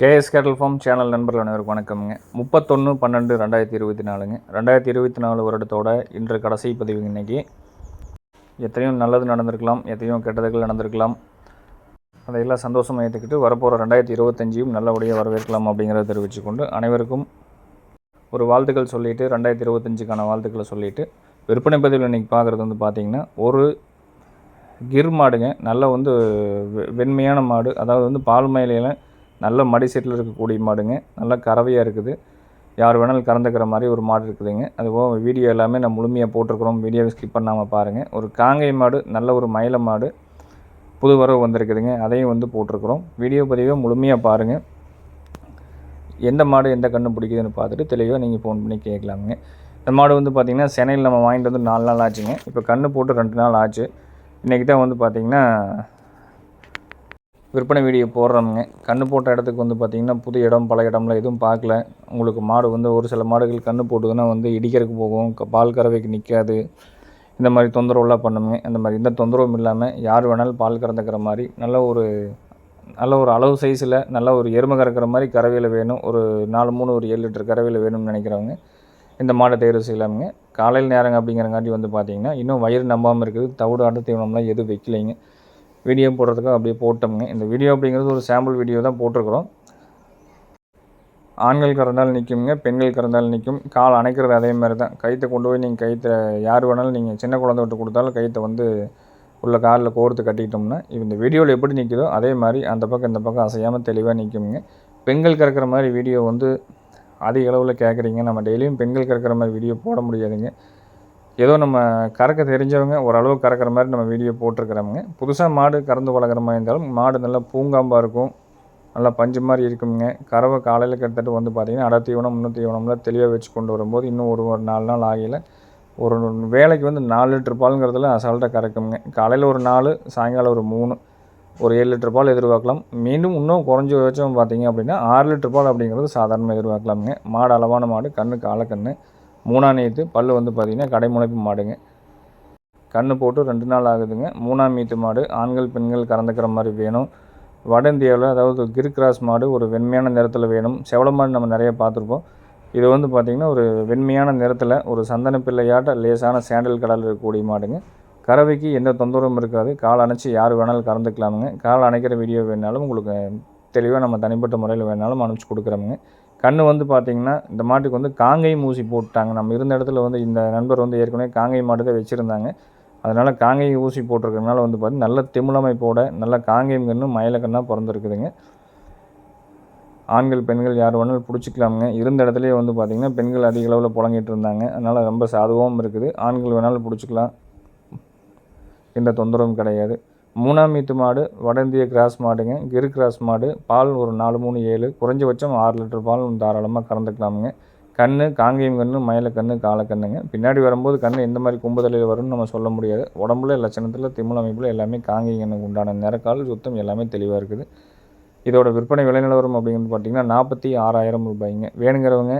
KS கேட்டல் form channel நண்பர்கள் அனைவருக்கும் வணக்கம்ங்க. முப்பத்தொன்று பன்னெண்டு ரெண்டாயிரத்தி இருபத்தி நாலுங்க. ரெண்டாயிரத்தி இருபத்தி நாலு வருடத்தோட இன்று கடைசி பதிவு இன்னைக்கு. எத்தனையோ நல்லது நடந்திருக்கலாம் எத்தனையோ கெட்டதுகள் நடந்திருக்கலாம். அதையெல்லாம் சந்தோஷமாக ஏற்றுக்கிட்டு வரப்போகிற ரெண்டாயிரத்தி இருபத்தஞ்சியும் நல்லபடியாக வரவேற்கலாம் அப்படிங்கிறத தெரிவித்து கொண்டு அனைவருக்கும் ஒரு வாழ்த்துக்கள் சொல்லிவிட்டு ரெண்டாயிரத்தி இருபத்தஞ்சுக்கான வாழ்த்துக்களை சொல்லிவிட்டு விற்பனை பதிவில் இன்றைக்கி பார்க்குறது வந்து பார்த்திங்கன்னா ஒரு கிர் மாடுங்க. நல்ல வந்து வெ- வெண்மையான மாடு. அதாவது வந்து பால் மயிலையில் நல்ல மடி செட்டில் இருக்கக்கூடிய மாடுங்க. நல்ல கறவையாக இருக்குது. யார் வேணாலும் கறந்துக்கிற மாதிரி ஒரு மாடு இருக்குதுங்க. அதுபோக வீடியோ எல்லாமே நான் முழுமையாக போட்டிருக்கிறோம். வீடியோவை ஸ்கிப் பண்ணாமல் பாருங்கள் ஒரு காங்கை மாடு நல்ல ஒரு மயில மாடு புது வரவு வந்திருக்குதுங்க. அதையும் வந்து போட்டிருக்கிறோம். வீடியோ பதிவை முழுமையாக பாருங்கள் எந்த மாடு எந்த கண்ணு பிடிக்குதுன்னு பார்த்துட்டு தெளிவாக நீங்கள் ஃபோன் பண்ணி கேட்கலாமுங்க. இந்த மாடு வந்து பார்த்திங்கன்னா சென்னையில் நம்ம வாங்கிட்டு வந்து நாலு நாள் ஆச்சுங்க. இப்போ கன்று போட்டு ரெண்டு நாள் ஆச்சு. இன்றைக்கி தான் வந்து பார்த்திங்கன்னா விற்பனை வீடியோ போடுறோமுங்க கன்று போட்ட இடத்துக்கு வந்து பார்த்திங்கன்னா புது இடம் பல இடம்லாம் எதுவும் பார்க்கல உங்களுக்கு மாடு வந்து ஒரு சில மாடுகள் கன்று போட்டுதுன்னா வந்து இடிக்கிறதுக்கு போகும். பால் கறவைக்கு நிற்காது இந்த மாதிரி தொந்தரவுலாம் பண்ணுங்க. அந்த மாதிரி எந்த தொந்தரவும் இல்லாமல் யார் வேணாலும் பால் கறந்துக்கிற மாதிரி நல்ல ஒரு நல்ல ஒரு அளவு சைஸில் நல்ல ஒரு எருமை கறக்கிற மாதிரி கறவையில் வேணும். ஒரு நாலு மூணு ஒரு ஏழு லிட்டர் கறவையில் வேணும்னு நினைக்கிறவங்க இந்த மாடை தேர்வு செய்யலாமுங்க. காலையில் நேரங்க அப்படிங்கிறங்காட்டி வந்து பார்த்தீங்கன்னா இன்னும் வயிறு நம்பாமல் இருக்குது. தவிடு அடுத்த தீவனம்லாம் எதுவும் வைக்கலைங்க. வீடியோ போடுறதுக்கு அப்படியே போட்டோமுங்க. இந்த வீடியோ அப்படிங்கிறது ஒரு சாம்பிள் வீடியோ தான் போட்டிருக்கிறோம். ஆண்கள் கறந்தால் நிற்குங்க பெண்கள் கறந்தால் நிற்கும் கால் அணைக்கிறது அதே மாதிரி தான் கைத்தை கொண்டு போய் நீங்கள் கைத்தை யார் வேணாலும் நீங்கள் சின்ன குழந்தை விட்டு கொடுத்தாலும் கைத்தை வந்து உள்ள காலில் கோர்த்து கட்டிக்கிட்டோம்னா இந்த வீடியோவில் எப்படி நிற்குதோ அதே மாதிரி அந்த பக்கம் இந்த பக்கம் அசையாமல் தெளிவாக நிற்குங்க பெண்கள் கறக்கிற மாதிரி வீடியோ வந்து அதிக அளவில் கேட்குறீங்க நம்ம டெய்லியும் பெண்கள் கறக்கிற மாதிரி வீடியோ போட முடியாதுங்க. ஏதோ நம்ம கறக்க தெரிஞ்சவங்க ஓரளவு கறக்கிற மாதிரி நம்ம வீடியோ போட்டிருக்கிறோமுங்க புதுசாக மாடு கறந்து வளர்க்குற மாதிரி இருந்தாலும் மாடு நல்லா பூங்காம்பாக இருக்கும். நல்லா பஞ்சு மாதிரி இருக்குங்க. கறவை காலையில் கிட்டத்தட்ட வந்து பார்த்திங்கன்னா அடை தீவனம் முன்னூற்றி தீவனம்லாம் தெளிவாக வச்சு கொண்டு வரும்போது இன்னும் ஒரு ஒரு நாலு நாள் ஆகையில் ஒரு வேலைக்கு வந்து நாலு லிட்டர் பாலுங்கிறதுல அசால்ட்டாக கறக்குங்க. காலையில் ஒரு நாலு சாயங்காலம் ஒரு மூணு ஒரு ஏழு லிட்டர் பால் எதிர்பார்க்கலாம். மீண்டும் இன்னும் குறைஞ்சி வச்சோம் பார்த்தீங்க அப்படின்னா ஆறு லிட்டர் பால் அப்படிங்கிறது சாதாரணமாக எதிர்பார்க்கலாமுங்க. மாடு அளவான மாடு கண்ணு காலக்கண்ணு மூணாம் நீத்து பல்லு வந்து பார்த்திங்கன்னா கடைமுனைப்பு மாடுங்க. கன்று போட்டு ரெண்டு நாள் ஆகுதுங்க. மூணாம் மீத்து மாடு ஆண்கள் பெண்கள் கறந்துக்கிற மாதிரி வேணும். வட இந்தியாவில் அதாவது கிர் கிராஸ் மாடு ஒரு வெண்மையான நிறத்தில் வேணும். செவல மாடு நம்ம நிறைய பார்த்துருப்போம். இது வந்து பார்த்திங்கன்னா ஒரு வெண்மையான நிறத்தில் ஒரு சந்தன பிள்ளையாட்ட லேசான சேண்டல் கடல் இருக்கக்கூடிய மாடுங்க. கறவைக்கு எந்த தொந்தரவும் இருக்காது. கால் அணைச்சி யார் வேணாலும் கறந்துக்கலாமுங்க. கால் அணைக்கிற வீடியோ வேணாலும் உங்களுக்கு தெளிவாக நம்ம தனிப்பட்ட முறையில் வேணாலும் அனுப்பிச்சி கொடுக்குறோமுங்க. கண் வந்து பார்த்திங்கன்னா இந்த மாட்டுக்கு வந்து காங்கை ஊசி போட்டாங்க. நம்ம இருந்த இடத்துல வந்து இந்த நண்பர் வந்து ஏற்கனவே காங்கை மாடு தான் வச்சுருந்தாங்க. அதனால் காங்கை ஊசி போட்டிருக்கறனால வந்து பார்த்திங்கன்னா நல்ல திமிழமைப்போட நல்ல காங்கேயம் கன்று மயிலக்கண்ணாக பிறந்திருக்குதுங்க. ஆண்கள் பெண்கள் யார் வேணாலும் பிடிச்சிக்கலாமுங்க. இருந்த இடத்துலையே வந்து பார்த்திங்கன்னா பெண்கள் அதிக அளவில் புழங்கிட்டு இருந்தாங்க. அதனால் ரொம்ப சாதுவாகவும் இருக்குது. ஆண்கள் வேணாலும் பிடிச்சிக்கலாம். எந்த தொந்தரவும் கிடையாது. மூணாம் மீத்து மாடு வட இந்திய கிராஸ் மாடுங்க. கிரு கிராஸ் மாடு பால் ஒரு நாலு மூணு ஏழு குறைஞ்சபட்சம் ஆறு லிட்டர் பால் தாராளமாக கறந்துக்கலாமுங்க. கண் காங்கேயம் கண் மயில கண் காலக்கண்ணுங்க பின்னாடி வரும்போது கண் எந்த மாதிரி கும்புதலையில் வரும்னு நம்ம சொல்ல முடியாது. உடம்புல லட்சணத்தில் திமிழ் அமைப்பில் எல்லாமே காங்கேயம் கண்ணுக்கு உண்டான நிறக்கால் சுத்தம் எல்லாமே தெளிவாக இருக்குது. இதோட விற்பனை விலை நிலவரம் அப்படிங்கிறது பார்த்தீங்கன்னா நாற்பத்தி ஆறாயிரம் ரூபாய்ங்க. வேணுங்கிறவங்க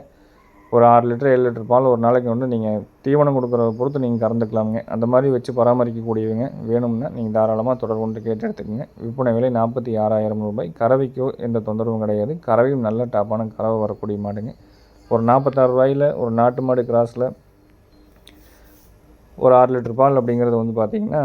ஒரு ஆறு லிட்டர் ஏழு லிட்டர் பால் ஒரு நாளைக்கு வந்து நீங்கள் தீவனம் கொடுக்குறத பொறுத்து நீங்கள் கறந்துக்கலாமுங்க. அந்த மாதிரி வச்சு பராமரிக்கக்கூடியவங்க வேணும்னா நீங்கள் தாராளமாக தொடர்பு கொண்டு கேட்டு எடுத்துக்கோங்க. விற்பனை விலை நாற்பத்தி ஆறாயிரம் ரூபாய். கறவைக்கோ எந்த தொந்தரவும் கிடையாது. கறவையும் நல்ல டாப்பான கறவை வரக்கூடிய மாடுங்க. ஒரு நாற்பத்தாறு ரூபாயில் ஒரு நாட்டு மாடு கிராஸில் ஒரு ஆறு லிட்டர் பால் அப்படிங்கிறது வந்து பார்த்திங்கன்னா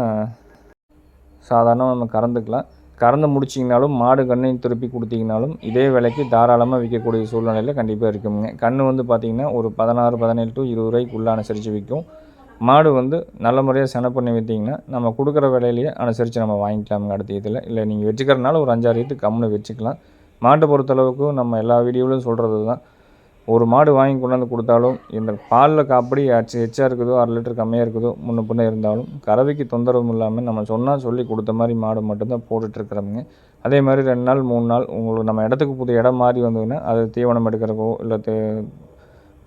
சாதாரணமாக நம்ம கறந்துக்கலாம். கறந்து முடிச்சிங்கனாலும் மாடு கண்ணையும் திருப்பி கொடுத்தீங்கனாலும் இதே விலைக்கு தாராளமாக விற்கக்கூடிய சூழ்நிலையில் கண்டிப்பாக இருக்குங்க. கன்று வந்து பார்த்திங்கன்னா ஒரு பதினாறு பதினேழு டு இருபது ரூபாய்க்குள்ளே அனுசரித்து விற்கும் மாடு வந்து நல்ல முறையாக சென பண்ணி விற்றீங்கன்னா நம்ம கொடுக்குற விலையிலேயே அனுசரித்து நம்ம வாங்கிக்கலாமுங்க அடுத்த இதில். இல்லை நீங்கள் வச்சுக்கிறனால ஒரு அஞ்சாறு இது கம்முன்னு வச்சுக்கலாம். மாட்டை பொறுத்தளவுக்கு நம்ம எல்லா வீடியோவிலும் சொல்கிறது தான் ஒரு மாடு வாங்கி கொண்டாந்து கொடுத்தாலும் இந்த பாலில் காப்படி அச்சு எச்சா இருக்குதோ அரை லிட்டர் கம்மியாக இருக்குதோ முன்ன பின்ன இருந்தாலும் கறவைக்கு தொந்தரவும் இல்லாமல் நம்ம சொன்னால் சொல்லி கொடுத்த மாதிரி மாடு மட்டும்தான் போட்டுட்ருக்குறோமுங்க அதே மாதிரி ரெண்டு நாள் மூணு நாள் உங்களுக்கு நம்ம இடத்துக்கு புது இடம் மாறி வந்ததுன்னா அது தீவனம் எடுக்கிறக்கோ இல்லை தே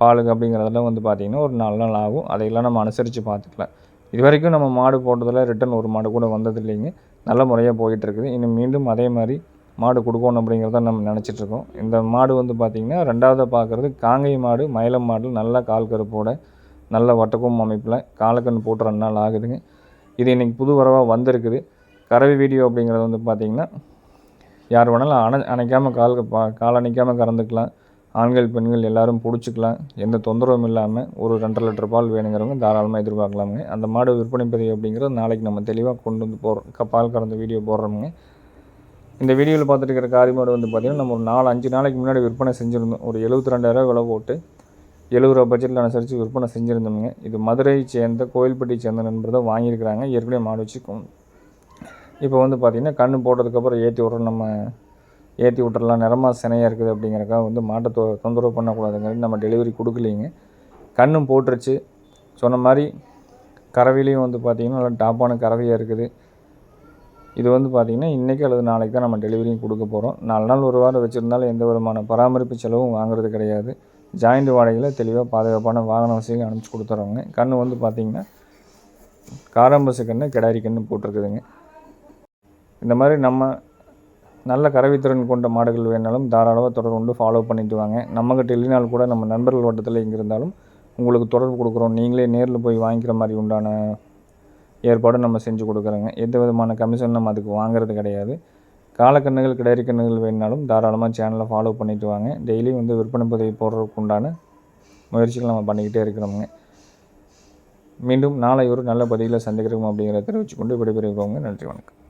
பாலுக்கு அப்படிங்கிறதெல்லாம் வந்து பார்த்திங்கன்னா ஒரு நாலு நாள் ஆகும். அதையெல்லாம் நம்ம அனுசரித்து பார்த்துக்கலாம் இது வரைக்கும் நம்ம மாடு போட்டதில் ரிட்டன் ஒரு மாடு கூட வந்ததில்லைங்க. நல்ல முறையாக போயிட்டுருக்குது இன்னும் மீண்டும் அதே மாதிரி மாடு கொடுக்கணும் அப்படிங்கிறத நம்ம நினச்சிட்ருக்கோம். இந்த மாடு வந்து பார்த்திங்கன்னா ரெண்டாவது பார்க்குறது காங்கை மாடு மயிலம் மாடு நல்ல கால் கருப்போட நல்ல வட்டக்கும் அமைப்பில் காலக்கண் போட்டு ரெண்டு நாள் ஆகுதுங்க. இது இன்றைக்கி புது வரவாக வந்திருக்குது. கறவை வீடியோ அப்படிங்கிறது வந்து பார்த்திங்கன்னா யார் வேணாலும் அணை அணைக்காமல் கால் பா கால் அணைக்காமல் கறந்துக்கலாம். ஆண்கள் பெண்கள் எல்லாரும் பிடிச்சிக்கலாம். எந்த தொந்தரவும் இல்லாமல் ஒரு ரெண்டரை லிட்டர் பால் வேணுங்கிறவங்க தாராளமாக எதிர்பார்க்கலாமுங்க. அந்த மாடு விற்பனை பதிவு அப்படிங்கிறது நாளைக்கு நம்ம தெளிவாக கொண்டு வந்து போடுறோம் பால் கறந்த வீடியோ போடுறோமுங்க. இந்த வீடியோவில் பார்த்துட்டு இருக்கிற காரி மாடு வந்து பார்த்திங்கன்னா நம்ம ஒரு நாலு அஞ்சு நாளைக்கு முன்னாடி விற்பனை செஞ்சுருந்தோம். ஒரு எழுபத்தி ரெண்டாயிரம் விலை போட்டு எழுபது ரூபா பட்ஜெட்டில் அனுசரித்து விற்பனை செஞ்சுருந்தோமுங்க. இது மதுரையை சேர்ந்த கோயில்பட்டி சேர்ந்த நண்பர் தான் வாங்கியிருக்கிறாங்க. ஏற்கனவே மாடு வச்சுக்கோம் இப்போ வந்து பார்த்திங்கன்னா கண் போட்டதுக்கப்புறம் ஏற்றி விட்றோம். நம்ம ஏற்றி விட்டுறலாம். நிறமா சினையாக இருக்குது அப்படிங்கிறக்காக வந்து மாட்டை தொ தொந்தரவு பண்ணக்கூடாதுங்கிறது நம்ம டெலிவரி கொடுக்கலைங்க. கண்ணும் போட்டுருச்சு. சொன்ன மாதிரி கறவையிலையும் வந்து பார்த்திங்கன்னா நல்லா டாப்பான கறவையாக இருக்குது. இது வந்து பார்த்திங்கன்னா இன்றைக்கி அல்லது நாளைக்கு தான் நம்ம டெலிவரியும் கொடுக்க போகிறோம் நாலு நாள் ஒரு வாரம் வச்சுருந்தாலும் எந்த விதமான பராமரிப்பு செலவும் வாங்குறது கிடையாது. ஜாயிண்ட் வாடகையில் தெளிவாக பாதுகாப்பான வாகன வசதியும் அனுப்பிச்சி கொடுத்துறோங்க கன்று வந்து பார்த்திங்கன்னா காரம்பச கன்று கிடாரி கன்று போட்டிருக்குதுங்க. இந்த மாதிரி நம்ம நல்ல கரவித்திறன் கொண்ட மாடுகள் வேணாலும் தாராளமாக தொடர்பு கொண்டு ஃபாலோ பண்ணிட்டு வாங்க. நம்மக்கிட்ட இல்லைனாலும் கூட நம்ம நண்பர்கள் வட்டத்தில் எங்கே இருந்தாலும் உங்களுக்கு தொடர்பு கொடுக்குறோம். நீங்களே நேரில் போய் வாங்கிக்கிற மாதிரி உண்டான ஏற்பாடும் நம்ம செஞ்சு கொடுக்குறோங்க. எந்த விதமான கமிஷன் நம்ம அதுக்கு வாங்குறது கிடையாது. காலக்கண்ணுகள் கிடரி கண்ணுகள் வேணுனாலும் தாராளமாக சேனலை ஃபாலோ பண்ணிட்டு வாங்க. டெய்லி வந்து விற்பனை பதிவு போடுறதுக்கு உண்டான முயற்சிகள் நம்ம பண்ணிக்கிட்டே இருக்கிறோமுங்க. மீண்டும் நாளை ஒரு நல்ல பதிவில் சந்திக்கிறோம் அப்படிங்கிறத தெரிவிச்சுக்கொண்டு விடைபெறுகிறவங்க நன்றி வணக்கம்.